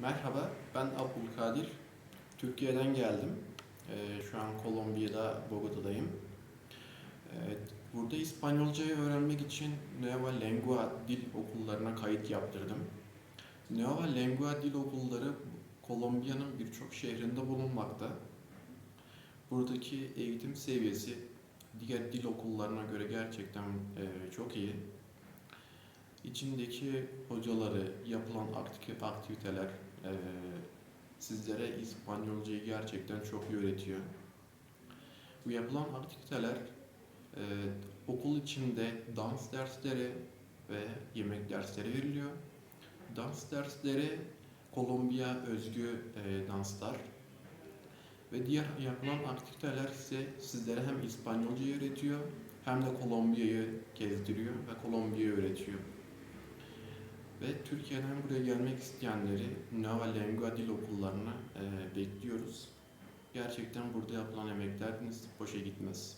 Merhaba, ben Abdülkadir. Türkiye'den geldim. Ee, şu an Kolombiya'da, Bogota'dayım. Ee, burada İspanyolcayı öğrenmek için Nueva Lengua dil okullarına kayıt yaptırdım. Nueva Lengua dil okulları Kolombiya'nın birçok şehrinde bulunmakta. Buradaki eğitim seviyesi diğer dil okullarına göre gerçekten e, çok iyi. İçindeki hocaları, yapılan akti- aktiviteler e, sizlere İspanyolcayı gerçekten çok iyi öğretiyor. Bu yapılan aktiviteler e, okul içinde dans dersleri ve yemek dersleri veriliyor. Dans dersleri Kolombiya özgü e, danslar ve diğer yapılan aktiviteler ise sizlere hem İspanyolcayı öğretiyor hem de Kolombiya'yı gezdiriyor ve Kolombiya'yı öğretiyor. Ve Türkiye'den buraya gelmek isteyenleri Nova Lengua dil okullarına e, bekliyoruz. Gerçekten burada yapılan emekleriniz boşa gitmez.